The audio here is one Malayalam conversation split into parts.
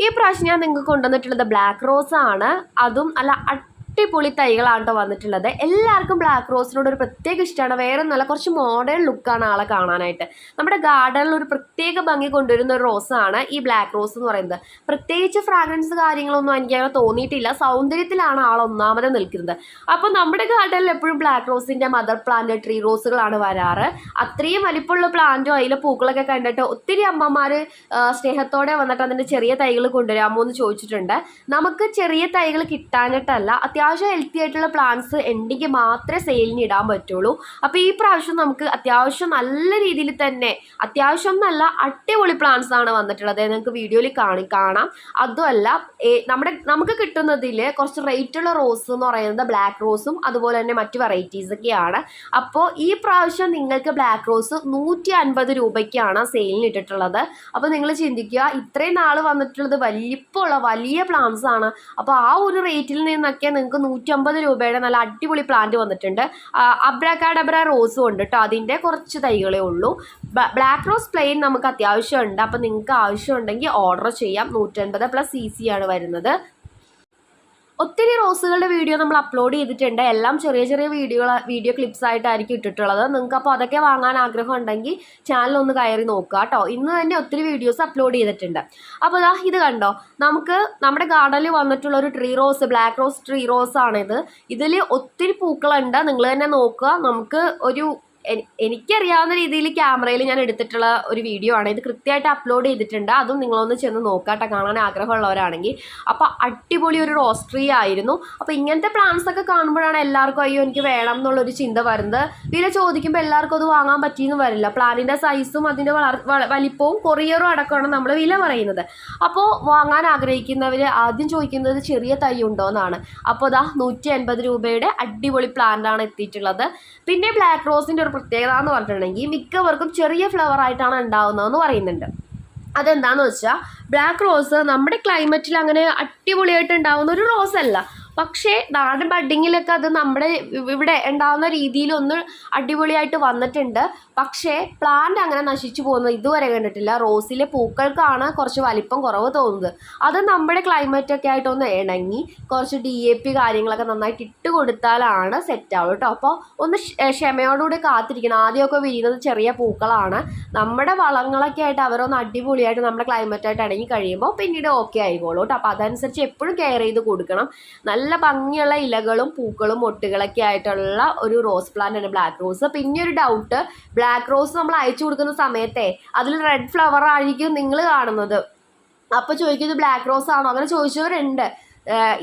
ഈ പ്രാവശ്യം ഞാൻ നിങ്ങൾക്ക് കൊണ്ടുവന്നിട്ടുള്ളത് ബ്ലാക്ക് റോസ് ആണ് അതും നല്ല അടിപൊളി തൈകളാണ് കേട്ടോ വന്നിട്ടുള്ളത്. എല്ലാവർക്കും ബ്ലാക്ക് റോസിനോട് ഒരു പ്രത്യേക ഇഷ്ടമാണ് വേറെ നല്ല കുറച്ച് മോഡേൺ ലുക്കാണ് ആളെ കാണാനായിട്ട്. നമ്മുടെ ഗാർഡനിൽ ഒരു പ്രത്യേക ഭംഗി കൊണ്ടുവരുന്ന ഒരു റോസാണ് ഈ ബ്ലാക്ക് റോസ് എന്ന് പറയുന്നത്. പ്രത്യേകിച്ച് ഫ്രാഗ്രൻസ് കാര്യങ്ങളൊന്നും എനിക്ക് അങ്ങനെ തോന്നിയിട്ടില്ല. സൗന്ദര്യത്തിലാണ് ആൾ ഒന്നാമത് നിൽക്കുന്നത്. അപ്പോൾ നമ്മുടെ ഗാർഡനിൽ എപ്പോഴും ബ്ലാക്ക് റോസിന്റെ മദർ പ്ലാന്റ് ട്രീ റോസുകളാണ് വരാറ്. അത്രയും വലിപ്പമുള്ള പ്ലാന്റും അതിലെ പൂക്കളൊക്കെ കണ്ടിട്ട് ഒത്തിരി അമ്മമാർ സ്നേഹത്തോടെ വന്നിട്ട് അതിന്റെ ചെറിയ തൈകൾ കൊണ്ടുവരാമോ എന്ന് ചോദിച്ചിട്ടുണ്ട്. നമുക്ക് ചെറിയ തൈകൾ കിട്ടാനിട്ടല്ല അത്യാവശ്യം ഹെൽത്തി ആയിട്ടുള്ള പ്ലാന്റ്സ് ഉണ്ടെങ്കിൽ മാത്രമേ സെയിലിന് ഇടാൻ പറ്റുള്ളൂ. അപ്പോൾ ഈ പ്രാവശ്യം നമുക്ക് അത്യാവശ്യം നല്ല രീതിയിൽ തന്നെ അത്യാവശ്യം നല്ല അടിപൊളി പ്ലാന്റ്സ് ആണ് വന്നിട്ടുള്ളത്. നിങ്ങൾക്ക് വീഡിയോയിൽ കാണി കാണാം. അതുമല്ല നമ്മുടെ നമുക്ക് കിട്ടുന്നതിൽ കുറച്ച് റേറ്റ് ഉള്ള റോസ് എന്ന് പറയുന്നത് ബ്ലാക്ക് റോസും അതുപോലെ തന്നെ മറ്റ് വെറൈറ്റീസ് ഒക്കെയാണ്. അപ്പോൾ ഈ പ്രാവശ്യം നിങ്ങൾക്ക് ബ്ലാക്ക് റോസ് നൂറ്റി അൻപത് രൂപയ്ക്കാണ് സെയിലിന് ഇട്ടിട്ടുള്ളത്. അപ്പോൾ നിങ്ങൾ ചിന്തിക്കുക ഇത്രയും നാൾ വന്നിട്ടുള്ളത് വലിപ്പമുള്ള വലിയ പ്ലാന്റ്സ് ആണ്. അപ്പോൾ ആ ഒരു റേറ്റിൽ നിന്നൊക്കെ നിങ്ങൾക്ക് നൂറ്റമ്പത് രൂപയുടെ നല്ല അടിപൊളി പ്ലാന്റ് വന്നിട്ടുണ്ട്. അബ്രാക്കാഡബ്ര റോസും ഉണ്ട് കേട്ടോ അതിന്റെ കുറച്ച് തൈകളേ ഉള്ളൂ. ബ്ലാക്ക് റോസ് പ്ലെയിൻ നമുക്ക് അത്യാവശ്യമുണ്ട്. അപ്പോൾ നിങ്ങൾക്ക് ആവശ്യമുണ്ടെങ്കിൽ ഓർഡർ ചെയ്യാം. നൂറ്റൻപത് പ്ലസ് സി സി ആണ് വരുന്നത്. ഒത്തിരി റോസുകളുടെ വീഡിയോ നമ്മൾ അപ്ലോഡ് ചെയ്തിട്ടുണ്ട്. എല്ലാം ചെറിയ ചെറിയ വീഡിയോ വീഡിയോ ക്ലിപ്സ് ആയിട്ടായിരിക്കും ഇട്ടിട്ടുള്ളത്. നിങ്ങൾക്ക് അപ്പോൾ അതൊക്കെ വാങ്ങാൻ ആഗ്രഹം ഉണ്ടെങ്കിൽ ചാനൽ ഒന്ന് കയറി നോക്കുക കേട്ടോ. ഇന്ന് തന്നെ ഒത്തിരി വീഡിയോസ് അപ്ലോഡ് ചെയ്തിട്ടുണ്ട്. അപ്പോൾ ദാ ഇത് കണ്ടോ? നമുക്ക് നമ്മുടെ ഗാർഡനിൽ വന്നിട്ടുള്ള ഒരു tree rose black rose tree rose ആണിത്. ഇതിൽ ഒത്തിരി പൂക്കളുണ്ട്. നിങ്ങൾ തന്നെ നോക്കുക. നമുക്ക് ഒരു എനിക്കറിയാവുന്ന രീതിയിൽ ക്യാമറയിൽ ഞാൻ എടുത്തിട്ടുള്ള ഒരു വീഡിയോ ആണ്. ഇത് കൃത്യമായിട്ട് അപ്ലോഡ് ചെയ്തിട്ടുണ്ട്. അതും നിങ്ങളൊന്ന് ചെന്ന് നോക്കാട്ടെ. കാണാൻ ആഗ്രഹമുള്ളവരാണെങ്കിൽ. അപ്പോൾ അടിപൊളി ഒരു റോസ് ട്രീ ആയിരുന്നു. അപ്പോൾ ഇങ്ങനത്തെ പ്ലാന്റ്സ് ഒക്കെ കാണുമ്പോഴാണ് എല്ലാവർക്കും അയ്യോ എനിക്ക് വേണം എന്നുള്ളൊരു ചിന്ത വരുന്നത്. വില ചോദിക്കുമ്പോൾ എല്ലാവർക്കും അത് വാങ്ങാൻ പറ്റിയെന്ന് വരില്ല. പ്ലാനിന്റെ സൈസും അതിന്റെ വളർ വലിപ്പവും കൊറിയറും അടക്കമാണ് നമ്മൾ വില പറയുന്നത്. അപ്പോൾ വാങ്ങാൻ ആഗ്രഹിക്കുന്നവർ ആദ്യം ചോദിക്കുന്നത് ചെറിയ തൈ ഉണ്ടോ എന്നാണ്. അപ്പോൾ ഇതാ നൂറ്റി രൂപയുടെ അടിപൊളി പ്ലാന്റാണ് എത്തിയിട്ടുള്ളത്. പിന്നെ ബ്ലാക്ക് റോസിന്റെ ഒരു പ്രത്യേകത എന്ന് പറഞ്ഞിട്ടുണ്ടെങ്കിൽ മിക്കവർക്കും ചെറിയ ഫ്ലവർ ആയിട്ടാണ് ഉണ്ടാവുന്നതെന്ന് പറയുന്നുണ്ട്. അതെന്താണെന്ന് വെച്ചാൽ ബ്ലാക്ക് റോസ് നമ്മുടെ ക്ലൈമറ്റിൽ അങ്ങനെ അടിപൊളിയായിട്ട് ഉണ്ടാവുന്ന ഒരു റോസ് അല്ല. പക്ഷേ നാടൻ ബഡ്ഡിങ്ങിലൊക്കെ അത് നമ്മുടെ ഇവിടെ ഉണ്ടാകുന്ന രീതിയിലൊന്ന് അടിപൊളിയായിട്ട് വന്നിട്ടുണ്ട്. പക്ഷേ പ്ലാന്റ് അങ്ങനെ നശിച്ചു പോകുന്നത് ഇതുവരെ കണ്ടിട്ടില്ല. റോസിലെ പൂക്കൾക്കാണ് കുറച്ച് വലിപ്പം കുറവ് തോന്നുന്നത്. അത് നമ്മുടെ ക്ലൈമറ്റൊക്കെ ആയിട്ടൊന്ന് ഇണങ്ങി കുറച്ച് ഡി എ പി കാര്യങ്ങളൊക്കെ നന്നായിട്ട് ഇട്ട് കൊടുത്താലാണ് സെറ്റ് കേട്ടോ അപ്പോൾ ഒന്ന് ക്ഷ- ക്ഷമയോടുകൂടി കാത്തിരിക്കണം. ആദ്യമൊക്കെ വീഴുന്നത് ചെറിയ പൂക്കളാണ്. നമ്മുടെ വളങ്ങളൊക്കെ ആയിട്ട് അവരൊന്ന് അടിപൊളിയായിട്ട് നമ്മുടെ ക്ലൈമറ്റായിട്ട് ഇണങ്ങി കഴിയുമ്പോൾ പിന്നീട് ഓക്കെ ആയിക്കോളൂ കേട്ടോ അപ്പോൾ അതനുസരിച്ച് എപ്പോഴും കെയർ ചെയ്ത് കൊടുക്കണം. നല്ല ഭംഗിയുള്ള ഇലകളും പൂക്കളും മൊട്ടുകളൊക്കെ ആയിട്ടുള്ള ഒരു റോസ് പ്ലാന്റ് ആണ് ബ്ലാക്ക് റോസ് പിന്നെ ഒരു ഡൗട്ട് ബ്ലാക്ക് റോസ് നമ്മൾ അയച്ചു കൊടുക്കുന്ന സമയത്തെ അതിൽ റെഡ് ഫ്ലവർ ആയിരിക്കും നിങ്ങൾ കാണുന്നത്. അപ്പോൾ ചോദിക്കുന്നത് ബ്ലാക്ക് റോസ് ആണോ? അങ്ങനെ ചോദിച്ചവരുണ്ട്.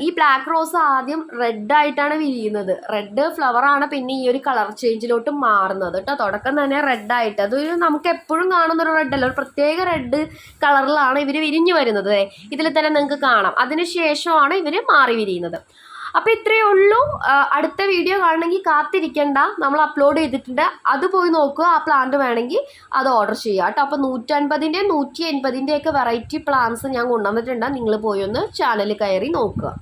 ഈ ബ്ലാക്ക് റോസ് ആദ്യം റെഡ് ആയിട്ടാണ് വിരിയുന്നത്. റെഡ് ഫ്ലവർ ആണ് പിന്നെ ഈ ഒരു കളർ ചേഞ്ചിലോട്ട് മാറുന്നത് കേട്ടോ തുടക്കം തന്നെ റെഡ് ആയിട്ട്. അതൊരു നമുക്ക് എപ്പോഴും കാണുന്ന ഒരു റെഡ് അല്ല. ഒരു പ്രത്യേക റെഡ് കളറിലാണ് ഇവർ വിരിഞ്ഞു വരുന്നത്. ഇതിൽ തന്നെ നിങ്ങൾക്ക് കാണാം. അതിന് ശേഷമാണ് ഇവർ മാറി വിരിയുന്നത്. അപ്പോൾ ഇത്രയേ ഉള്ളൂ. അടുത്ത വീഡിയോ കാണണമെങ്കിൽ കാത്തിരിക്കണ്ട. നമ്മൾ അപ്ലോഡ് ചെയ്തിട്ടുണ്ട്. അത് പോയി നോക്കുക. ആ പ്ലാന്റ് വേണമെങ്കിൽ അത് ഓർഡർ ചെയ്യുക കേട്ടോ. അപ്പോൾ നൂറ്റൻപതിന്റെ നൂറ്റി എൺപതിന്റെയൊക്കെ വെറൈറ്റി പ്ലാന്റ്സ് ഞാൻ കൊണ്ടുവന്നിട്ടുണ്ട്. നിങ്ങൾ പോയി ഒന്ന് ചാനൽ കയറി നോക്കുക.